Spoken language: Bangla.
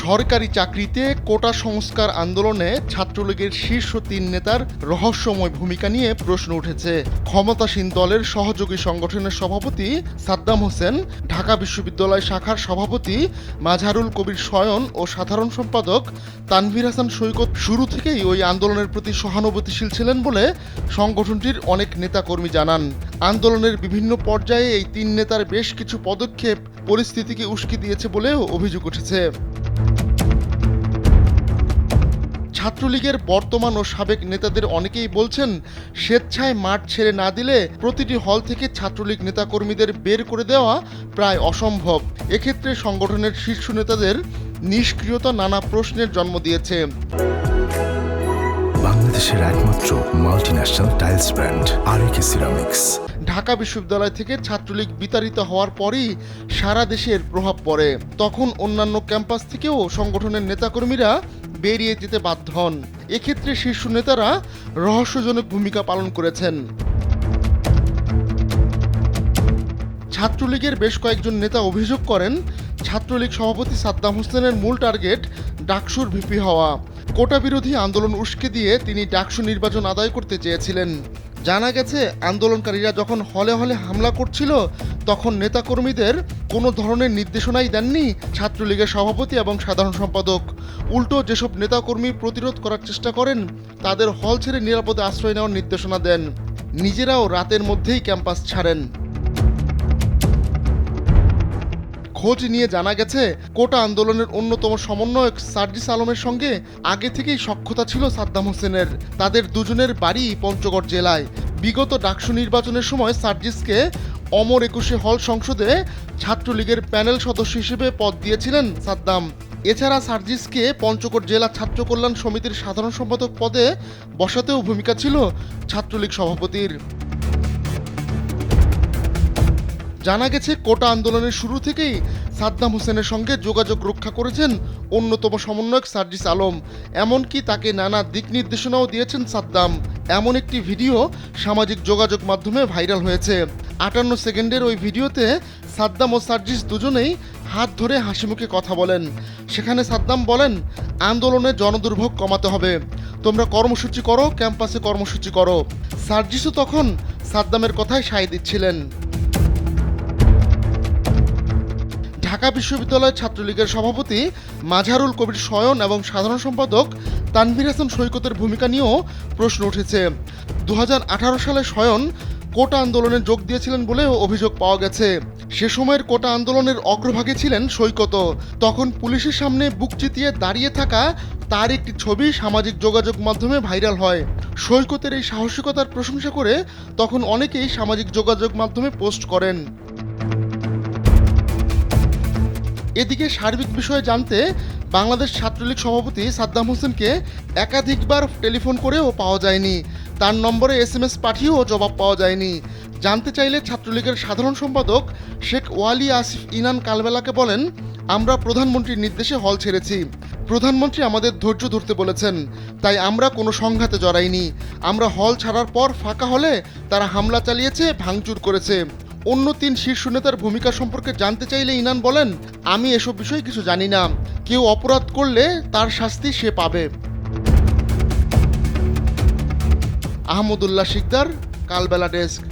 সরকারি চাকরিতে কোটা সংস্কার আন্দোলনে ছাত্রলীগের শীর্ষ তিন নেতার রহস্যময় ভূমিকা নিয়ে প্রশ্ন উঠেছে। ক্ষমতাসীন দলের সহযোগী সংগঠনের সভাপতি সাদ্দাম হোসেন, ঢাকা বিশ্ববিদ্যালয় শাখার সভাপতি মাঝারুল কবির শয়ন ও সাধারণ সম্পাদক তানভীর হাসান সৈকত শুরু থেকেই ওই আন্দোলনের প্রতি সহানুভূতিশীল ছিলেন বলে সংগঠনটির অনেক নেতাকর্মী জানান। আন্দোলনের বিভিন্ন পর্যায়ে এই তিন নেতার বেশ কিছু পদক্ষেপ পরিস্থিতিকে উস্কে দিয়েছে বলেও অভিযোগ উঠেছে। ছাত্রলীগের বর্তমান ও সাবেক নেতাদের অনেকেই বলছেন স্বেচ্ছায় মাঠ ছেড়ে না দিলে প্রতিটি হল থেকে ছাত্রলীগ নেতাকর্মীদের বের করে দেওয়া প্রায় অসম্ভব। এক্ষেত্রে সংগঠনের শীর্ষ নেতাদের নিষ্ক্রিয়তা নানা প্রশ্নের জন্ম দিয়েছে। বাংলাদেশের একমাত্র multinational tiles brand RAK ceramics Dhaka বিশ্ববিদ্যালয় থেকে ছাত্রলীগ বিতাড়িত হওয়ার পরই সারা দেশের প্রভাব পড়ে। তখন অন্যান্য ক্যাম্পাস থেকেও সংগঠনের নেতাকর্মীরা বেরিয়ে যেতে বাধ্য হন। এক্ষেত্রে শীর্ষ নেতারা রহস্যজনক ভূমিকা পালন করেছেন। ছাত্রলীগের বেশ কয়েকজন নেতা অভিযোগ করেন, ছাত্রলীগ সভাপতি সাদ্দাম হোসেনের মূল টার্গেট ডাকসুর ভিপি হওয়া। কোটা বিরোধী আন্দোলন উস্কে দিয়ে তিনি ডাকসু নির্বাচন আদায় করতে চেয়েছিলেন। জানা গেছে, আন্দোলনকারীরা যখন হলে হলে হামলা করছিল, তখন নেতাকর্মীদের কোনো ধরনের নির্দেশনাই দেননি ছাত্রলীগের সভাপতি এবং সাধারণ সম্পাদক। উল্টো যেসব নেতাকর্মী প্রতিরোধ করার চেষ্টা করেন, তাদের হল ছেড়ে নিরাপদে আশ্রয় নেওয়ার নির্দেশনা দেন। নিজেরাও রাতের মধ্যেই ক্যাম্পাস ছাড়েন। খোঁজ নিয়ে জানা গেছে, কোটা আন্দোলনের অন্যতম সমন্বয়ক সার্জিস আলমের সঙ্গে আগে থেকেই সক্ষতা ছিল সাদ্দাম হোসেনের। তাদের দুজনের বাড়ি পঞ্চগড় জেলায়। বিগত ডাকসু নির্বাচনের সময় সার্জিসকে অমর একুশে হল সংসদে ছাত্রলীগের প্যানেল সদস্য হিসেবে পদ দিয়েছিলেন সাদ্দাম। এছাড়া সার্জিসকে পঞ্চগড় জেলা ছাত্র কল্যাণ সমিতির সাধারণ সম্পাদক পদে বসাতেও ভূমিকা ছিল ছাত্রলীগ সভাপতির। জানা গেছে, কোটা আন্দোলনের শুরু থেকেই সাদ্দাম হোসেনের সঙ্গে যোগাযোগ রক্ষা করেছেন অন্যতম সমন্বয়ক সার্জিস আলম। এমনকি তাকে নানা দিক নির্দেশনাও দিয়েছেন সাদ্দাম। এমন একটি ভিডিও সামাজিক যোগাযোগ মাধ্যমে ভাইরাল হয়েছে। আটান্ন সেকেন্ডের ওই ভিডিওতে সাদ্দাম ও সার্জিস দুজনেই হাত ধরে হাসিমুখে কথা বলেন। সেখানে সাদ্দাম বলেন, আন্দোলনে জনদুর্ভোগ কমাতে হবে। তোমরা কর্মসূচি করো, ক্যাম্পাসে কর্মসূচি করো। সার্জিসও তখন সাদ্দামের কথায় সায় দিচ্ছিলেন। ঢাকা বিশ্ববিদ্যালয় ছাত্রলীগের সভাপতি মাঝারুল কবির শয়ন এবং সাধারণ সম্পাদক তানভীর হাসান সৈকতের ভূমিকা নিয়েও প্রশ্ন উঠেছে। দু হাজার আঠারো সালে শয়ন কোটা আন্দোলনে যোগ দিয়েছিলেন বলেও অভিযোগ পাওয়া গেছে। সে সময়ের কোটা আন্দোলনের অগ্রভাগে ছিলেন সৈকত। তখন পুলিশের সামনে বুক চিতিয়ে দাঁড়িয়ে থাকা তার একটি ছবি সামাজিক যোগাযোগ মাধ্যমে ভাইরাল হয়। সৈকতের এই সাহসিকতার প্রশংসা করে তখন অনেকেই সামাজিক যোগাযোগ মাধ্যমে পোস্ট করেন। এদিকে সার্বিক বিষয়ে জানতে বাংলাদেশ ছাত্রলীগ সভাপতি সাদ্দাম হোসেনকে একাধিকবার টেলিফোন করেও পাওয়া যায়নি। তার নম্বরে এস এম এস পাঠিয়েও জবাব পাওয়া যায়নি। জানতে চাইলে ছাত্রলীগের সাধারণ সম্পাদক শেখ ওয়ালি আসিফ ইনান কালবেলাকে বলেন, আমরা প্রধানমন্ত্রীর নির্দেশে হল ছেড়েছি। প্রধানমন্ত্রী আমাদের ধৈর্য ধরতে বলেছেন, তাই আমরা কোনো সংঘাতে জড়াইনি। আমরা হল ছাড়ার পর ফাঁকা হলে তারা হামলা চালিয়েছে, ভাঙচুর করেছে। অন্য তিন শীর্ষ নেতার ভূমিকা সম্পর্কে জানতে চাইলে ইনান বলেন, আমি এসব বিষয়ে কিছু জানি না। কেউ অপরাধ করলে তার শাস্তি সে পাবে। আহমদুল্লাহ শিকদার, কালবেলা ডেস্ক।